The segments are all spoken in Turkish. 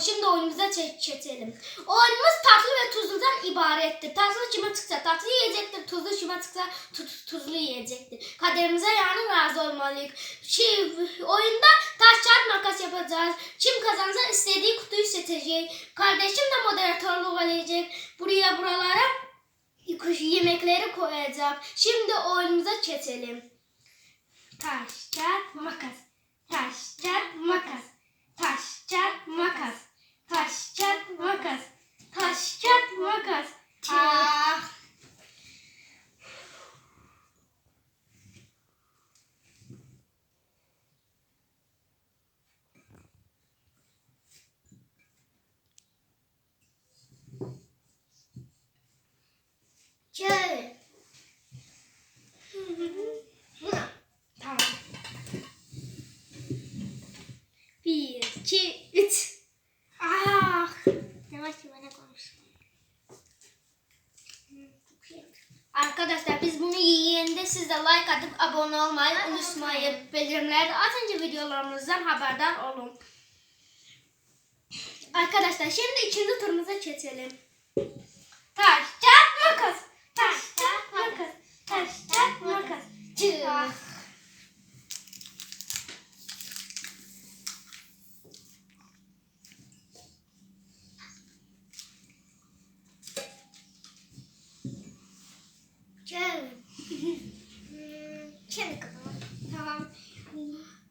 şimdi oyunumuza çe- geçelim. Oyunumuz tatlı ve tuzludan ibarettir. Tatlı kime çıksa tatlı yiyecektir, tuzlu kime çıksa tu- tuzlu yiyecektir. Kaderimize yani razı olmalıyız. Şey, oyunda taş kağıt makas yapacağız. Kim kazanırsa istediği kutuyu seçecek. Kardeşim de moderatörlük edecek. Buraya buralara yemekleri koyacak. Şimdi oyunumuza geçelim. Taş, kağıt, makas. Taş, kağıt, makas. Taş, kağıt, makas. Taş, kağıt, makas. Taş, kağıt, makas. Ah. Şöyle. Tamam. Bir, iki, üç. Ah. Yavaş konuş. Arkadaşlar biz bunu yiyende siz de like atıp abone olmayı unutmayın. Bildirimleri atınca videolarımızdan haberdar olun. Arkadaşlar şimdi ikinci turumuza geçelim. Taş, kağıt, makas. Taş, kağıt, makas. Taş, kağıt, makas. Çık. Gel. Hmm, Kendi kafama. Tamam.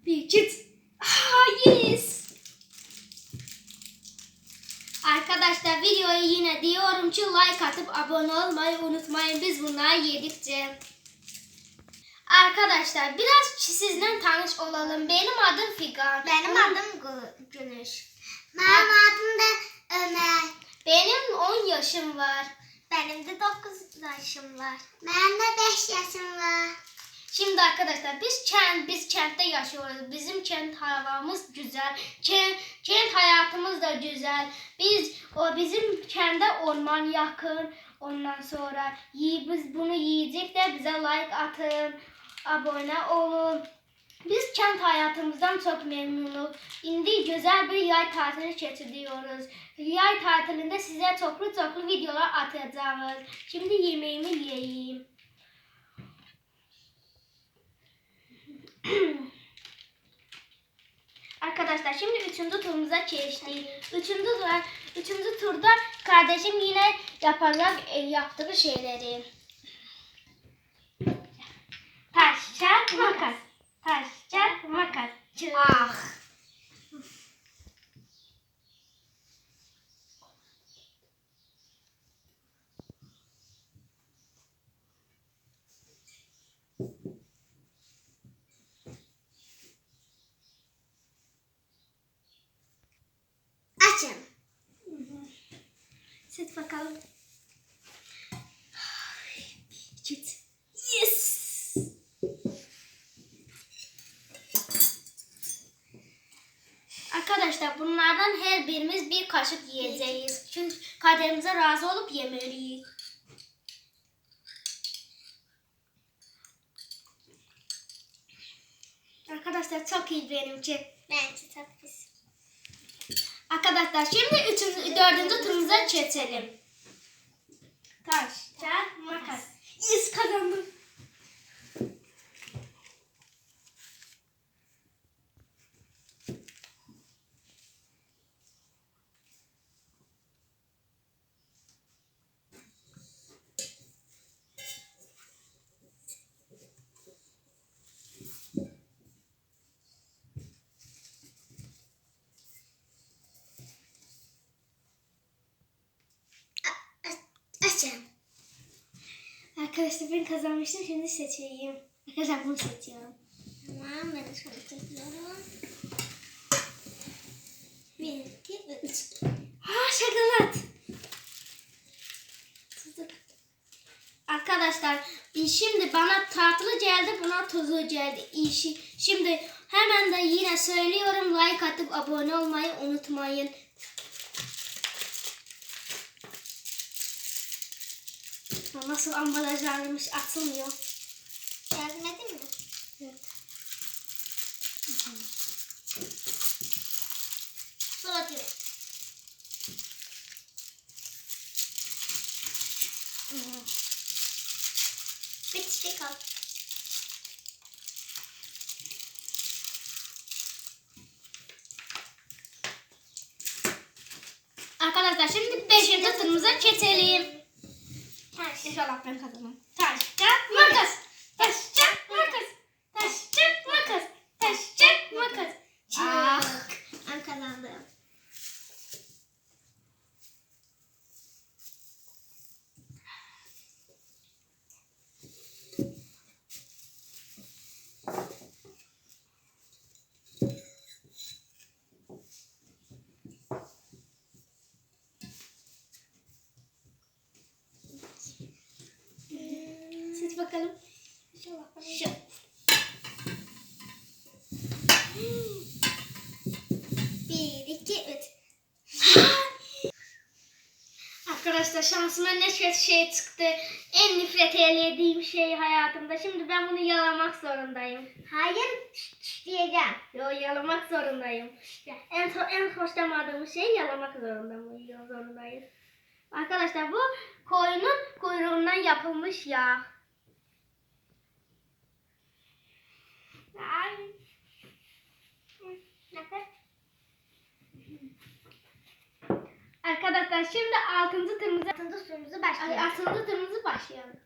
Bir, iki, üç. Ah, yes. Arkadaşlar videoyu yine diyorum ki like atıp abone olmayı unutmayın. Biz bunları yedikçe. Arkadaşlar biraz sizden tanış olalım. Benim adım Figan. Benim Onun- adım Gü- Güneş. Benim adım da Ömer. Benim 10 yaşım var. Benim de 9 yaşım var. Benim de 5 yaşım var. Şimdi arkadaşlar biz kent biz kentte yaşıyoruz. Bizim kent havamız güzel. Kent, kent hayatımız da güzel. Biz o bizim kende orman yakın. Ondan sonra yi, biz bunu yiyecek de bize like atın. Abone olun. Biz kent hayatımızdan çok memnunuz. Şimdi güzel bir yay tatili geçiriyoruz. Yay tatilinde size çoklu çoklu videolar atacağız. Şimdi yemeğimi yiyeyim. Arkadaşlar şimdi üçüncü turumuza geçtik. Üçüncü, tur, üçüncü turda kardeşim yine yapacak e, yaptığı şeyleri. Taş, kağıt, makas. Taş, kağıt, makas. Çık. Bakalım. Çıt. Yes. Arkadaşlar bunlardan her birimiz bir kaşık yiyeceğiz. Çünkü kaderimize razı olup yemeliyiz. Arkadaşlar çok iyi benimki. Bence çok pis. Arkadaşlar şimdi üçüncü, dördüncü turumuza geçelim. Taş, kağıt, makas. Yes kazandım. Açın. Arkadaşlar ben kazanmıştım şimdi seçeyim. Arkadaşlar bunu seçiyorum. Tamam ben de şöyle çekiyorum. Bir, iki üç. Ha şokolat. Arkadaşlar şimdi bana tatlı geldi buna tuzlu geldi. Şimdi hemen de yine söylüyorum like atıp abone olmayı unutmayın. Nasıl ambalaj ambalajlanmış atılmıyor. Gelmedi mi? Evet. Dur atıyor. Bitişte kal. Arkadaşlar şimdi beş beşinci turumuza geçelim. Ters. İnşallah ben kazanırım. Taş, kağıt, makas. Taş, kağıt, makas. Taş, kağıt, makas. Taş, kağıt, makas. Ah. Ben kazandım. Bakalım. Şu. Bir, iki, üç. Arkadaşlar şansıma ne kötü şey çıktı. En nefret eylediğim şey hayatımda. Şimdi ben bunu yalamak zorundayım. Hayır diyeceğim. Yo yalamak zorundayım. Ya, en en hoşlamadığım şeyi yalamak zorundayım. zorundayız. Arkadaşlar bu koyunun kuyruğundan yapılmış yağ. Arkadaşlar şimdi altıncı turumuza Altıncı sorumuzu Ay, başlayalım. altıncı turumuzu başlayalım.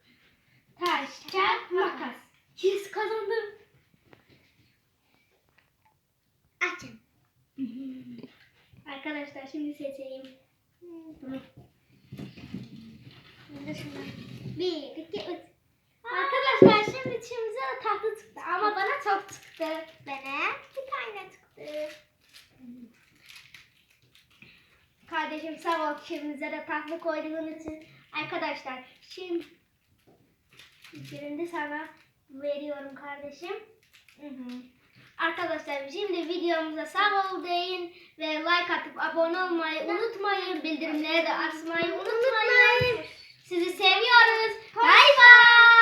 Taş, kağıt, makas. Yes kazandım. Açın. Arkadaşlar şimdi seçeyim. Bir, iki, üç. Arkadaşlar şimdi içimize tatlı çıktı ama bana çıktı. Bana bir tane çıktı. Kardeşim sağ ol içimize de tatlı koyduğun için. Arkadaşlar şimdi birini sana veriyorum kardeşim. Hı hı. Arkadaşlar şimdi videomuza sağ ol deyin ve like atıp abone olmayı unutmayın. Bildirimleri de açmayı unutmayın. Sizi seviyoruz. Bay bay.